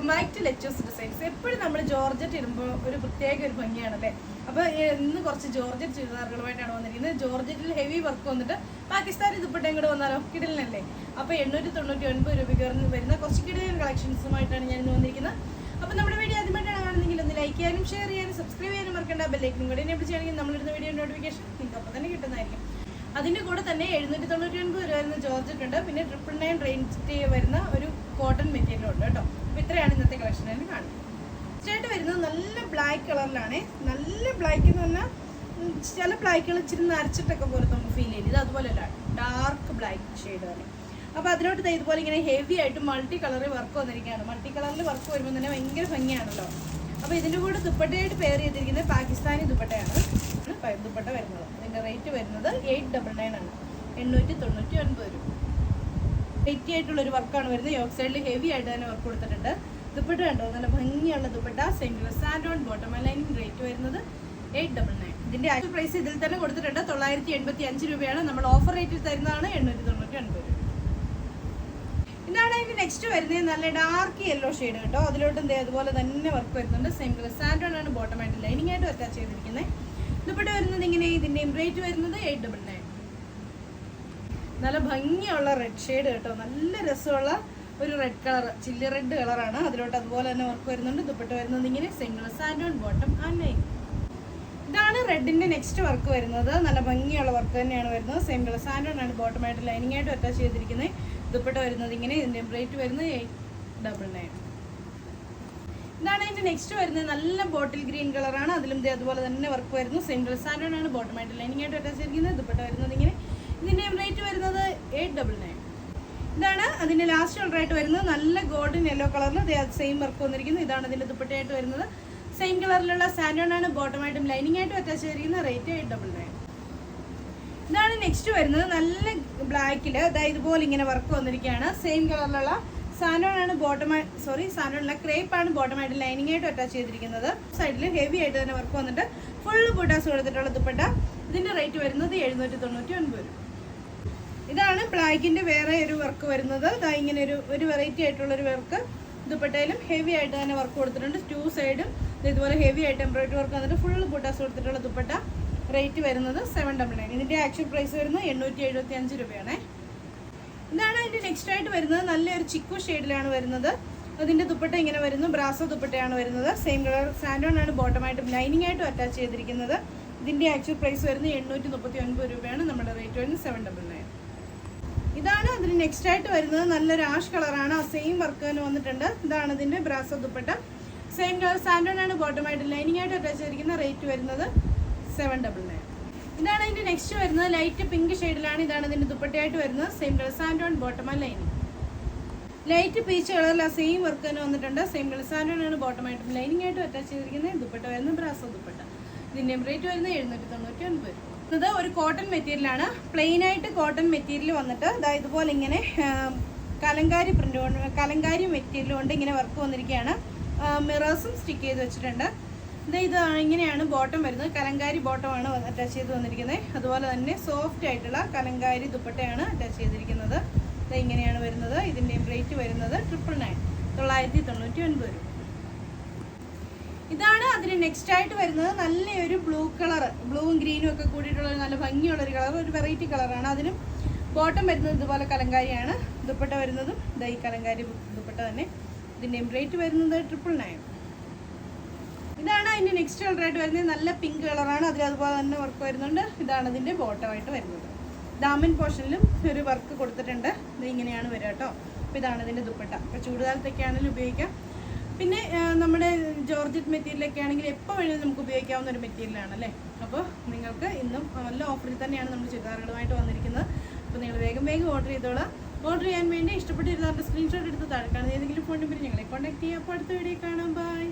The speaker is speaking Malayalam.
വെൽക്കം ബാക്ക് ടു ഡിസൈൻസ് എപ്പോഴും നമ്മൾ ജോർജറ്റ് ഇടുമ്പോൾ ഒരു പ്രത്യേക ഒരു ഭംഗിയാണല്ലേ? അപ്പോൾ ഇന്ന് കുറച്ച് ജോർജറ്റ് ചുരിദാറുകളുമായിട്ടാണ് വന്നിരിക്കുന്നത്. ജോർജറ്റിൽ ഹെവി വർക്ക് വന്നിട്ട് പാകിസ്ഥാനി ദുപ്പട്ടയും കൂടെ വന്നാലോ? കിടലിനല്ലേ? അപ്പോൾ എണ്ണൂറ്റി തൊണ്ണൂറ്റി ഒൻപത് രൂപയ്ക്ക് വരുന്ന- വരുന്ന കുറച്ച് കിടലൻ കളക്ഷൻസുമായിട്ടാണ് ഞാൻ ഇന്ന് വന്നിരിക്കുന്നത്. അപ്പോൾ നമ്മുടെ വീഡിയോ ആദ്യമായിട്ടാണ് കാണുന്നെങ്കിൽ ഒന്ന് ലൈക്ക് ചെയ്യാനും ഷെയർ ചെയ്യാനും സബ്സ്ക്രൈബ് ചെയ്യാനും മറക്കേണ്ട. ബെല്ലൈക്കും കൂടെ എന്നെ വിളിച്ചാണെങ്കിൽ നമ്മളിടുന്ന വീഡിയോ നോട്ടിഫിക്കേഷൻ നിങ്ങൾക്ക് അപ്പോൾ തന്നെ കിട്ടുന്നതായിരിക്കും. അതിന്റെ കൂടെ തന്നെ എഴുന്നൂറ്റി തൊണ്ണൂറ്റി ഒൻപത് രൂപ വരുന്ന ജോർജറ്റ് ഉണ്ട്. പിന്നെ ട്രിപ്പിൾ നയൻ റേഞ്ച് വരുന്ന ഒരു കോട്ടൺ മെറ്റീരിയൽ ഉണ്ട് കേട്ടോ. അപ്പോൾ ഇത്രയാണ് ഇന്നത്തെ കളക്ഷൻ തന്നെ കാണുന്നത്. ഫസ്റ്റായിട്ട് വരുന്നത് നല്ല ബ്ലാക്ക് കളറിലാണ് നല്ല ബ്ലാക്ക് എന്ന് പറഞ്ഞാൽ ചില ബ്ലാക്കുകൾ ഇച്ചിരി നരച്ചിട്ടൊക്കെ പോലെ നമുക്ക് ഫീൽ ചെയ്യും. ഇത് അതുപോലെയല്ല ഡാർക്ക് ബ്ലാക്ക് ഷെയ്ഡാണ് അപ്പോൾ അതിനോട്ട് ഇതുപോലെ ഇങ്ങനെ ഹെവി ആയിട്ട് മൾട്ടി കളറിൽ വർക്ക് വന്നിരിക്കുകയാണ്. മൾട്ടി കളറിൽ വർക്ക് വരുമ്പോൾ തന്നെ ഭയങ്കര ഭംഗിയാണല്ലോ. അപ്പോൾ ഇതിന്റെ കൂടെ ദുപ്പട്ടയായിട്ട് പെയർ ചെയ്തിരിക്കുന്നത് പാകിസ്ഥാനി ദുപ്പട്ടയാണ്. ദുപ്പട്ട വരുന്നത്. അതിന്റെ റേറ്റ് വരുന്നത് എയ്റ്റ് ഡബിൾ നയൻ ആണ്. എണ്ണൂറ്റി തൊണ്ണൂറ്റി ഒൻപത് രൂപ. വെയിറ്റി ആയിട്ടുള്ള ഒരു വർക്കാണ് വരുന്നത്. യോക്ക് സൈഡിൽ ഹെവി ആയിട്ട് തന്നെ വർക്ക് കൊടുത്തിട്ടുണ്ട്. ദുപ്പട്ട കണ്ടോ? നല്ല ഭംഗിയുള്ള dupatta. Single santoon bottom lining rate വരുന്നത് എയ്റ്റ് ഡബിൾ നയൻ ഇതിന്റെ ആക്ച്വൽ പ്രൈസ് ഇതിൽ തന്നെ കൊടുത്തിട്ടുണ്ട്. തൊള്ളായിരത്തി എൺപത്തി അഞ്ച് രൂപയാണ്. നമ്മൾ ഓഫർ റേറ്റിൽ തരുന്നതാണ് എണ്ണൂറ്റി തൊണ്ണൂറ്റി ഒൻപത് രൂപ. ഇതാണ് അതിന്റെ നെക്സ്റ്റ് വരുന്നത്. നല്ല ഡാർക്ക് യെല്ലോ ഷെയ്ഡ് കേട്ടോ. അതിലോട്ടും അതുപോലെ തന്നെ വർക്ക് വരുന്നുണ്ട്. സെയിം കളർ സാൻഡോൺ ആണ് ബോട്ടം ആയിട്ട് ലൈനിങ് ആയിട്ട് അറ്റാച്ച് ചെയ്തിരിക്കുന്നത്. ദുപ്പട്ട വരുന്നത് ഇങ്ങനെ ഇതിന്റെയും റേറ്റ് വരുന്നത് എയ്റ്റ് ഡബിൾ നയൻ നല്ല ഭംഗിയുള്ള റെഡ് ഷെയ്ഡ് കേട്ടോ. നല്ല രസമുള്ള ഒരു റെഡ് കളർ ചില്ലി റെഡ് കളറാണ് അതിലോട്ട് അതുപോലെ തന്നെ വർക്ക് വരുന്നുണ്ട്. ദുപ്പട്ട വരുന്നത് ഇങ്ങനെ single santoon bottom and line ഇതാണ് റെഡിന്റെ നെക്സ്റ്റ് വർക്ക് വരുന്നത്. നല്ല ഭംഗിയുള്ള വർക്ക് തന്നെയാണ് വരുന്നത്. സെയിം കളർ ഓൺ ആണ് ബോട്ടം ആയിട്ട് ലൈനിങ് ആയിട്ട് അറ്റാച്ച് ചെയ്തിരിക്കുന്നത് ദുപ്പട്ട വരുന്നത് ഇങ്ങനെ ഇതിന്റെ റേറ്റ് വരുന്നത് എയ്റ്റ് ഡബിൾ നയൻ ഇതാണ് അതിന്റെ നെക്സ്റ്റ് വരുന്നത്. നല്ല ബോട്ടിൽ ഗ്രീൻ കളറാണ് അതിലും അതുപോലെ തന്നെ വർക്ക് വരുന്നു. സെയിം കളർ ഓൺ ആണ് ബോട്ടം ആയിട്ട് ലൈനിങ് ആയിട്ട് അറ്റാച്ച് ചെയ്തിരിക്കുന്നത്. ദുപ്പട്ട വരുന്നത് ഇങ്ങനെ. ഇതിന്റെ റേറ്റ് വരുന്നത് എയ്റ്റ് ഡബിൾ നയൻ ഇതാണ് അതിന്റെ ലാസ്റ്റ് കളർ ആയിട്ട് വരുന്നത്. നല്ല ഗോൾഡൻ യെല്ലോ കളറിൽ സെയിം വർക്ക് വന്നിരിക്കുന്നു. ഇതാണ് ഇതിന്റെ ദുപ്പട്ടയായിട്ട് വരുന്നത്. സെയിം കളറിലുള്ള സാൻഡോൺ ആണ് ബോട്ടമായിട്ടും ലൈനിങ് ആയിട്ടും അറ്റാച്ച് ചെയ്തിരിക്കുന്ന റേറ്റ് എയ്റ്റ് ഡബിൾ നയൻ ഇതാണ് നെക്സ്റ്റ് വരുന്നത്. നല്ല ബ്ലാക്കിൽ അതായത് ഇതുപോലെ ഇങ്ങനെ വർക്ക് വന്നിരിക്കുകയാണ്. സെയിം കളറിലുള്ള സാൻഡോൺ ആണ് ബോട്ടം സോറി സാൻഡോണിലെ ക്രേപ്പ് ആണ് ബോട്ടമായിട്ട് ലൈനിങ് ആയിട്ട് അറ്റാച്ച് ചെയ്തിരിക്കുന്നത്. സൈഡിൽ ഹെവി ആയിട്ട് തന്നെ വർക്ക് വന്നിട്ട് ഫുള്ള് ബുട്ടാസ് കൊടുത്തിട്ടുള്ള ദുപ്പട്ട. ഇതിന്റെ റേറ്റ് വരുന്നത് എഴുന്നൂറ്റി തൊണ്ണൂറ്റി ഒൻപത് രൂപ. ഇതാണ് ബ്ലാക്കിന്റെ വേറെ ഒരു വർക്ക് വരുന്നത്. ഇതാ ഇങ്ങനെ ഒരു ഒരു വെറൈറ്റി ആയിട്ടുള്ളൊരു വർക്ക് ദുപ്പട്ടയിലും ഹെവി ആയിട്ട് തന്നെ വർക്ക് കൊടുത്തിട്ടുണ്ട്. ടു സൈഡും ഇതുപോലെ ഹെവി ആയിട്ട് എംബ്രോയിഡറി വർക്ക് വന്നിട്ട് ഫുൾ ബുട്ടാസ് കൊടുത്തിട്ടുള്ള ദുപ്പട്ട. റേറ്റ് വരുന്നത് സെവൻ ഡബിൾ നയൻ ഇതിന്റെ ആക്ച്വൽ പ്രൈസ് വരുന്നത് എണ്ണൂറ്റി എഴുപത്തി അഞ്ച് രൂപയാണ്. ഇതാണ് അതിന്റെ നെക്സ്റ്റ് ആയിട്ട് വരുന്നത്. നല്ലൊരു ചിക്കു ഷെയ്ഡിലാണ് വരുന്നത്. അതിന്റെ ദുപ്പട്ട ഇങ്ങനെ വരുന്നു. ബ്രാസോ ദുപ്പട്ടയാണ് വരുന്നത്. സെയിം കളർ സാൻഡോൺ ആണ് ബോട്ടമായിട്ടും ലൈനിങ് ആയിട്ടും അറ്റാച്ച് ചെയ്തിരിക്കുന്നത്. ഇതിന്റെ ആക്ച്വൽ പ്രൈസ് വരുന്നത് എണ്ണൂറ്റി മുപ്പത്തി ഒൻപത് രൂപയാണ്. നമ്മുടെ റേറ്റ് വരുന്നത് സെവൻ ഡബിൾ നയൻ ഇതാണ് അതിന് നെക്സ്റ്റ് ആയിട്ട് വരുന്നത്. നല്ലൊരു ആഷ് കളറാണ് ആ സെയിം വർക്ക് തന്നെ വന്നിട്ടുണ്ട്. ഇതാണ് ഇതിന്റെ brasso dupatta same colour santoon ആണ് ബോട്ടമായിട്ട് ലൈനിങ് ആയിട്ട് അറ്റാച്ച് ചെയ്തിരിക്കുന്ന റേറ്റ് വരുന്നത് സെവൻ ഡബിൾ നയൻ ഇതാണ് അതിന്റെ നെക്സ്റ്റ് വരുന്നത്. ലൈറ്റ് പിങ്ക് ഷെയ്ഡിലാണ് ഇതാണ് ഇതിന്റെ ദുപ്പട്ടയായിട്ട് വരുന്നത്. സെയിം കളർ സാൻഡോൺ ബോട്ടം ആ ലൈനിങ് ലൈറ്റ് പീച്ച് കളറിൽ ആ സെയിം വർക്ക് തന്നെ വന്നിട്ടുണ്ട്. സെയിം കളർ സാൻഡോൺ ആണ് ബോട്ടമായിട്ടും ലൈനിങ് ആയിട്ടും അറ്റാച്ച് ചെയ്തിരിക്കുന്നത് ദുപ്പട്ട വരുന്നത് ബ്രാസോ ദുപ്പട്ട ഇതിന്റെ റേറ്റ് വരുന്നത് എഴുന്നൂറ്റി തൊണ്ണൂറ്റി ഒൻപത് ഇത് ഒരു കോട്ടൺ മെറ്റീരിയലാണ് പ്ലെയിൻ ആയിട്ട് കോട്ടൺ മെറ്റീരിയൽ വന്നിട്ട് ദാ ഇതുപോലെ ഇങ്ങനെ കലങ്കാരി പ്രിന്റ് കൊണ്ട് കലങ്കാരി മെറ്റീരിയൽ കൊണ്ട് ഇങ്ങനെ വർക്ക് വന്നിരിക്കുകയാണ്. മിറേഴ്സും സ്റ്റിക്ക് ചെയ്ത് വെച്ചിട്ടുണ്ട്. ഇത് ഇത് ഇങ്ങനെയാണ് ബോട്ടം വരുന്നത്. കലങ്കാരി ബോട്ടമാണ് അറ്റാച്ച് ചെയ്ത് വന്നിരിക്കുന്നത്. അതുപോലെ തന്നെ സോഫ്റ്റ് ആയിട്ടുള്ള കലങ്കാരി ദുപ്പട്ടയാണ് അറ്റാച്ച് ചെയ്തിരിക്കുന്നത്. ഇത് ഇങ്ങനെയാണ് വരുന്നത്. ഇതിന്റെ റേറ്റ് വരുന്നത് ട്രിപ്പിൾ നയൻ തൊള്ളായിരത്തി തൊണ്ണൂറ്റി ഒൻപത് രൂപ. ഇതാണ് അതിന് നെക്സ്റ്റ് ആയിട്ട് വരുന്നത് നല്ലൊരു ബ്ലൂ കളർ ബ്ലൂവും ഗ്രീനും ഒക്കെ കൂടിയിട്ടുള്ള നല്ല ഭംഗിയുള്ള ഒരു കളർ ഒരു വെറൈറ്റി കളറാണ് അതിനും ബോട്ടം വരുന്നത് ഇതുപോലെ കലങ്കാരിയാണ്. ദുപ്പട്ട വരുന്നതും ദൈ കലങ്കാരി ദുപ്പട്ട തന്നെ. ഇതിന്റെ റേറ്റ് വരുന്നത് ട്രിപ്പിൾ നയൻ ഇതാണ് അതിന്റെ നെക്സ്റ്റ് കളറായിട്ട് വരുന്നത്. നല്ല പിങ്ക് കളറാണ് അതിൽ അതുപോലെ തന്നെ വർക്ക് വരുന്നുണ്ട്. ഇതാണ് ഇതിന്റെ ബോട്ടമായിട്ട് വരുന്നത്. ദാമൻ പോർഷനിലും ഒരു വർക്ക് കൊടുത്തിട്ടുണ്ട്. ഇത് ഇങ്ങനെയാണ് വരിക കേട്ടോ. അപ്പോൾ ഇതാണ് ഇതിന്റെ ദുപ്പട്ട. അപ്പോൾ ചൂടുകാലത്തൊക്കെ ആണെങ്കിലും ഉപയോഗിക്കാം. ജോർജറ്റ് മെറ്റീരിയലൊക്കെ ആണെങ്കിൽ എപ്പോൾ വേണമെങ്കിലും നമുക്ക് ഉപയോഗിക്കാവുന്ന ഒരു മെറ്റീരിയലാണ് അല്ലേ? അപ്പോൾ നിങ്ങൾക്ക് ഇന്നും നല്ല ഓഫറിൽ തന്നെയാണ് നമ്മൾ ചുരിദാറുകളുമായിട്ട് വന്നിരിക്കുന്നത്. അപ്പോൾ നിങ്ങൾ വേഗം വേഗം ഓർഡർ ചെയ്തോളാം. ഓർഡർ ചെയ്യാൻ വേണ്ടി ഇഷ്ടപ്പെട്ടിരുന്നവരുടെ സ്ക്രീൻഷോട്ട് എടുത്ത് താഴെ കാണുന്ന ഏതെങ്കിലും ഫോൺ നമ്പർ ഞങ്ങളെ കോൺടാക്ട് ചെയ്യാം. അപ്പോൾ അടുത്ത വീഡിയോ കാണാം. ബൈ